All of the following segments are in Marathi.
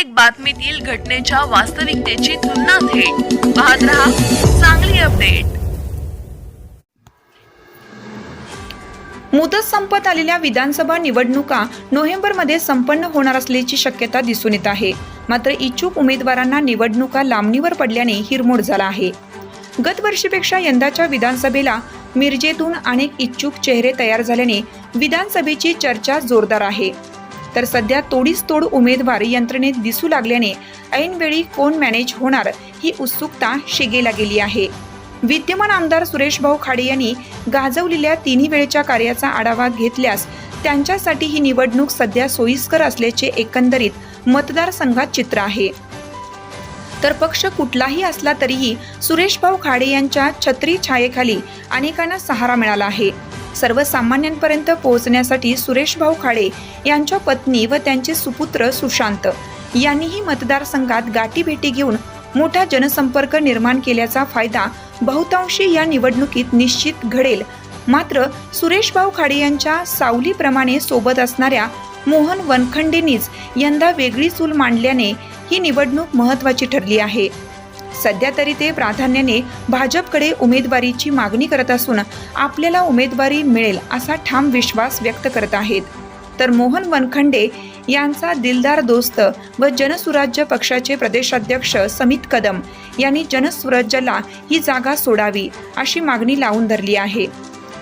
प्रत्येक बातमीतील घटनेच्या वास्तविकतेची तुलना थेट. पाहत रहा चांगली अपडेट. मुदत संपत आलेल्या विधानसभा निवडणुका नोव्हेंबरमध्ये संपन्न होणार असल्याची शक्यता दिसून येत आहे. मात्र इच्छुक उमेदवारांना निवडणुका लांबणीवर पडल्याने हिरमोड झाला आहे. गतवर्षीपेक्षा यंदाच्या विधानसभेला मिरजेतून अनेक इच्छुक चेहरे तयार झाल्याने विधानसभेची चर्चा जोरदार आहे. तर सध्या तोडीस तोड उमेदवार यंत्रणेत दिसू लागल्याने ऐनवेळी कोण मॅनेज होणार ही उत्सुकता शिगेला गेली आहे. विद्यमान आमदार सुरेश भाऊ खाडे यांनी गाजवलेल्या तिन्ही वेळेच्या कार्याचा आढावा घेतल्यास त्यांच्यासाठी ही निवडणूक सध्या सोयीस्कर असल्याचे एकंदरीत मतदारसंघात चित्र आहे. तर पक्ष कुठलाही असला तरीही सुरेश भाऊ खाडे यांच्या छत्री छायेखाली अनेकांना सहारा मिळाला आहे. सर्वसामान्यांपर्यंत पोहोचण्यासाठी सुरेश भाऊ खाडे यांच्या पत्नी व त्यांचे सुपुत्र सुशांत यांनीही मतदारसंघात गाठीभेटी घेऊन मोठा जनसंपर्क निर्माण केल्याचा फायदा बहुतांशी या निवडणुकीत निश्चित घडेल. मात्र सुरेश भाऊ खाडे यांच्या सावलीप्रमाणे सोबत असणाऱ्या मोहन वनखंडेंनीच यंदा वेगळी चूल मांडल्याने ही निवडणूक महत्त्वाची ठरली आहे. सध्या तरी ते प्राधान्याने भाजपकडे उमेदवारीची मागणी करत असून आपल्याला उमेदवारी मिळेल असा ठाम विश्वास व्यक्त करत आहेत. तर मोहन वनखंडे यांचा दिलदार दोस्त व जनसुराज्य पक्षाचे प्रदेशाध्यक्ष समित कदम यांनी जनसुराज्याला ही जागा सोडावी अशी मागणी लावून धरली आहे.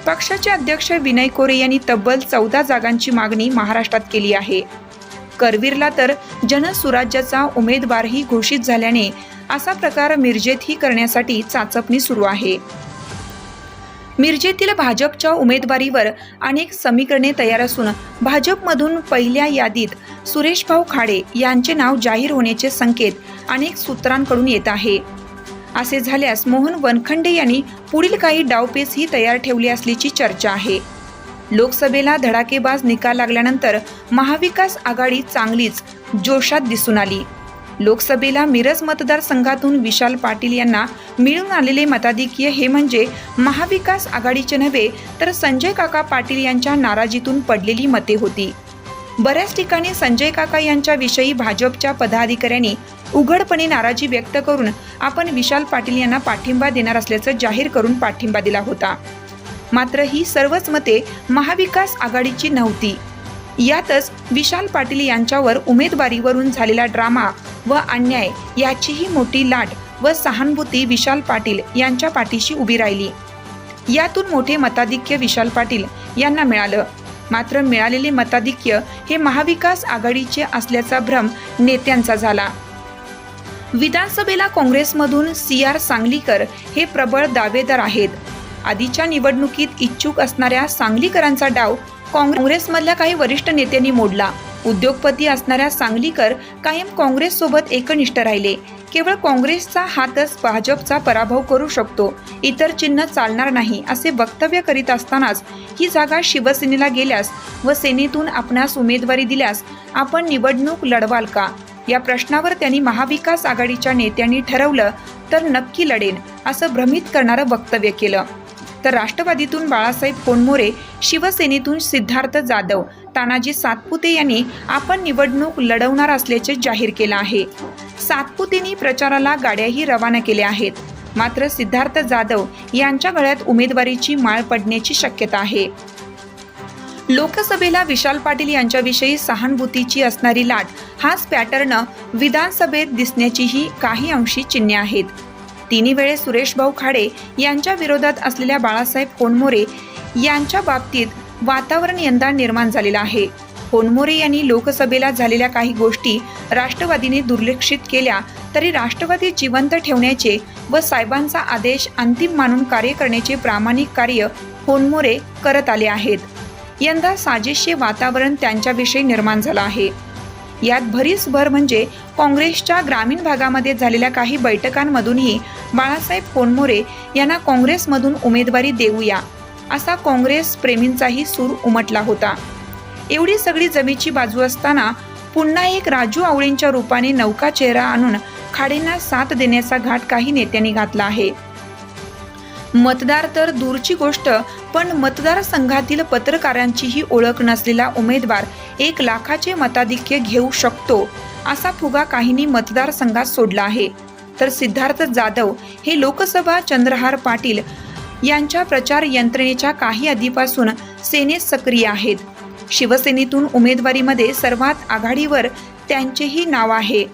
पक्षाचे अध्यक्ष विनय कोरे यांनी तब्बल चौदा जागांची मागणी महाराष्ट्रात केली आहे. करवीरला तर जनसुराज्याचा उमेदवारही घोषित झाल्याने असा प्रकार मिरजेतही करण्यासाठी चाचपणी सुरू आहे. मिरजेतील भाजपच्या उमेदवारीवर अनेक समीकरणे तयार असून भाजपमधून पहिल्या यादीत सुरेश भाऊ खाडे यांचे नाव जाहीर होण्याचे संकेत अनेक सूत्रांकडून येत आहे. असे झाल्यास मोहन वनखंडे यांनी पुढील काही डावपेचही तयार ठेवली असल्याची चर्चा आहे. लोकसभेला धडाकेबाज निकाल लागल्यानंतर महाविकास आघाडी चांगलीच जोशात दिसून आली. लोकसभेला मिरज मतदारसंघातून विशाल पाटील यांना मिळून आलेले मताधिक्य हे म्हणजे महाविकास आघाडीचे नव्हे तर संजय काका पाटील यांच्या नाराजीतून पडलेली मते होती. बऱ्याच ठिकाणी संजय काका यांच्याविषयी भाजपच्या पदाधिकाऱ्यांनी उघडपणे नाराजी व्यक्त करून आपण विशाल पाटील यांना पाठिंबा देणार असल्याचं जाहीर करून पाठिंबा दिला होता. मात्र ही सर्वच मते महाविकास आघाडीची नव्हती. यातच विशाल पाटील यांच्यावर उमेदवारीवरून झालेला ड्रामा व अन्याय याचीही मोठी लाट व सहानुभूती विशाल पाटील यांच्या पाठीशी उभी राहिली. यातून मोठे मताधिक्य विशाल पाटील यांना मिळालं. मात्र मिळालेले मताधिक्य हे महाविकास आघाडीचे असल्याचा भ्रम नेत्यांचा झाला. विधानसभेला काँग्रेसमधून सी आर सांगलीकर हे प्रबळ दावेदार आहेत. आधीच्या निवडणुकीत इच्छुक असणाऱ्या सांगलीकरांचा डाव काँग्रेसमधल्या काही वरिष्ठ नेत्यांनी मोडला. उद्योगपती असणाऱ्या सांगलीकर कायम काँग्रेससोबत एकनिष्ठ राहिले. केवळ काँग्रेसचा हातच भाजपचा पराभव करू शकतो इतर चिन्ह चालणार नाही असे वक्तव्य करीत असतानाच ही जागा शिवसेनेला गेल्यास व सेनेतून आपणास उमेदवारी दिल्यास आपण निवडणूक लढवाल का? या प्रश्नावर त्यांनी महाविकास आघाडीच्या नेत्यांनी ठरवलं तर नक्की लढेन असं भ्रमित करणारं वक्तव्य केलं. तर राष्ट्रवादीतून बाळासाहेब कोनमोरे शिवसेनेतून सिद्धार्थ जाधव तानाजी सातपुते यांनी आपण निवडणूक लढवणार असल्याचे जाहीर केलं आहे. सातपुतेंनी प्रचाराला गाड्याही रवाना केल्या आहेत. मात्र सिद्धार्थ जाधव यांच्या गळ्यात उमेदवारीची माळ पडण्याची शक्यता आहे. लोकसभेला विशाल पाटील यांच्याविषयी सहानुभूतीची असणारी लाट हाच पॅटर्न विधानसभेत दिसण्याचीही काही अंशी चिन्हे आहेत. तिन्ही वेळेस सुरेश भाऊ खाडे यांच्या विरोधात असलेल्या बाळासाहेब कोनमोरे यांच्या बाबतीत वातावरण यंदा निर्माण झालेलं आहे. कोनमोरे यांनी लोकसभेला झालेल्या काही गोष्टी राष्ट्रवादीने दुर्लक्षित केल्या तरी राष्ट्रवादी जिवंत ठेवण्याचे व साहेबांचा आदेश अंतिम मानून कार्य करण्याचे प्रामाणिक कार्य कोनमोरे करत आले आहेत. यंदा साजेशे वातावरण त्यांच्याविषयी निर्माण झालं आहे. यात भरीस भर म्हणजे काँग्रेसच्या ग्रामीण भागामध्ये झालेल्या काही बैठकांमधूनही बाळासाहेब कोनमोरे यांना काँग्रेसमधून उमेदवारी देऊया असा काँग्रेस प्रेमींचाही सूर उमटला होता. एवढी सगळी जमीची बाजू असताना पुन्हा एक राजू आवळींच्या रूपाने नौका चेहरा आणून खाडेंना साथ देण्याचा घाट काही नेत्यांनी घातला आहे. मतदार तर दूरची गोष्ट पण मतदारसंघातील पत्रकारांचीही ओळख नसलेला उमेदवार एक लाखाचे मताधिक्य घेऊ शकतो असा फुगा काहींनी मतदारसंघात सोडला आहे. तर सिद्धार्थ जाधव हे लोकसभा चंद्रहार पाटील यांच्या प्रचार यंत्रणेच्या काही आधीपासून सेनेत सक्रिय आहेत. शिवसेनेतून उमेदवारीमध्ये सर्वात आघाडीवर त्यांचेही नाव आहे.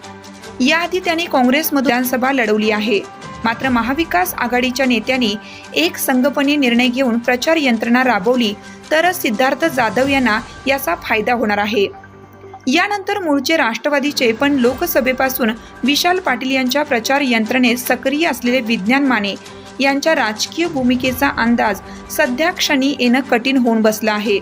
याआधी त्यांनी काँग्रेसमधून विधानसभा लढवली आहे. मात्र महाविकास आघाडीच्या नेत्यांनी एक संघपणे निर्णय घेऊन प्रचार यंत्रणा राबवली तरच सिद्धार्थ जाधव यांना याचा फायदा होणार आहे. यानंतर मूळचे राष्ट्रवादीचे पण लोकसभेपासून विशाल पाटील यांच्या प्रचार यंत्रणेत सक्रिय असलेले विज्ञान माने यांच्या राजकीय भूमिकेचा अंदाज सध्या क्षणी येणं कठीण होऊन बसला आहे.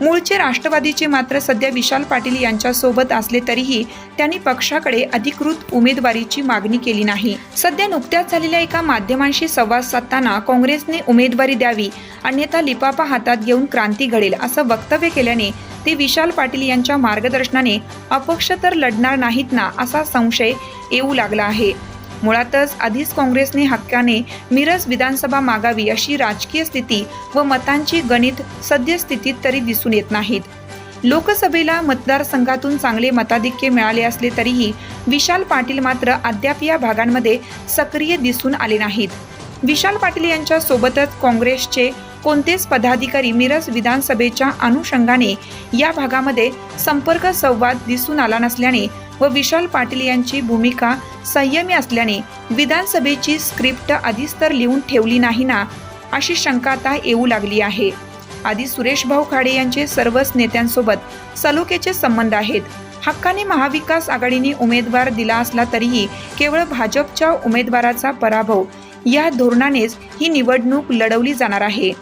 मूळचे राष्ट्रवादीचे मात्र सध्या विशाल पाटील यांच्यासोबत असले तरीही त्यांनी पक्षाकडे अधिकृत उमेदवारीची मागणी केली नाही. सध्या नुकत्याच झालेल्या एका माध्यमांशी संवाद साधताना काँग्रेसने उमेदवारी द्यावी अन्यथा लिपापा हातात घेऊन क्रांती घडेल असं वक्तव्य केल्याने ते विशाल पाटील यांच्या मार्गदर्शनाने अपक्ष तर लढणार नाहीत ना असा संशय येऊ लागला आहे. मुळातच आधीच काँग्रेसने हक्काने मिरज विधानसभा मागावी अशी राजकीय स्थिती व मतांची गणित सद्यस्थितीत तरी दिसून येत नाहीत. लोकसभेला मतदारसंघातून चांगले मताधिक्य मिळाले असले तरीही विशाल पाटील मात्र अद्याप या भागांमध्ये सक्रिय दिसून आले नाहीत. विशाल पाटील यांच्या सोबतच काँग्रेसचे कोणतेच पदाधिकारी मिरज विधानसभेच्या अनुषंगाने या भागामध्ये संपर्क संवाद दिसून आला नसल्याने व विशाल पाटील यांची भूमिका संयमी असल्याने विधानसभेची स्क्रिप्ट आधीच तर लिहून ठेवली नाही ना अशी शंका आता येऊ लागली आहे. आधी सुरेश भाऊ खाडे यांचे सर्वच नेत्यांसोबत सलोकेचे संबंध आहेत. हक्काने महाविकास आघाडीने उमेदवार दिला असला तरीही केवळ भाजपच्या उमेदवाराचा पराभव या धोरणानेच ही निवडणूक लढवली जाणार आहे.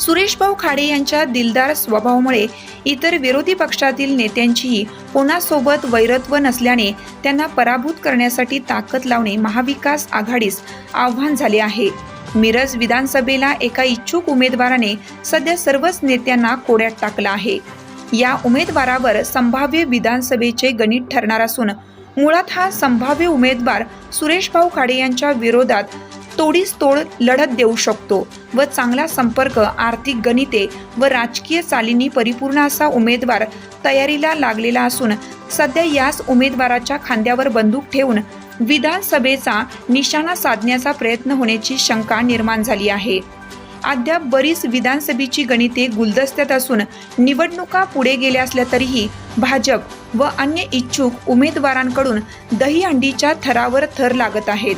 सुरेश भाऊ खाडे यांच्या दिलदार स्वभावामुळे इतर विरोधी पक्षातील नेत्यांचीही कोणासोबत वैरत्व नसल्याने त्यांना पराभूत करण्यासाठी ताकद लावणे महाविकास आघाडीस आव्हान झाले आहे. मिरज विधानसभेला एका इच्छुक उमेदवाराने सध्या सर्वच नेत्यांना कोड्यात टाकलं आहे. या उमेदवारावर संभाव्य विधानसभेचे गणित ठरणार असून मुळात हा संभाव्य उमेदवार सुरेश भाऊ खाडे यांच्या विरोधात तोडीस तोड लढत देऊ शकतो व चांगला संपर्क आर्थिक गणिते व राजकीय चालींनी परिपूर्ण असा उमेदवार तयारीला लागलेला असून सध्या याच उमेदवाराच्या खांद्यावर बंदूक ठेवून विधानसभेचा निशाणा साधण्याचा प्रयत्न होण्याची शंका निर्माण झाली आहे. अद्याप बरीच विधानसभेची गणिते गुलदस्त्यात असून निवडणुका पुढे गेल्या असल्या तरीही भाजप व अन्य इच्छुक उमेदवारांकडून दहीहंडीच्या थरावर थर लागत आहेत.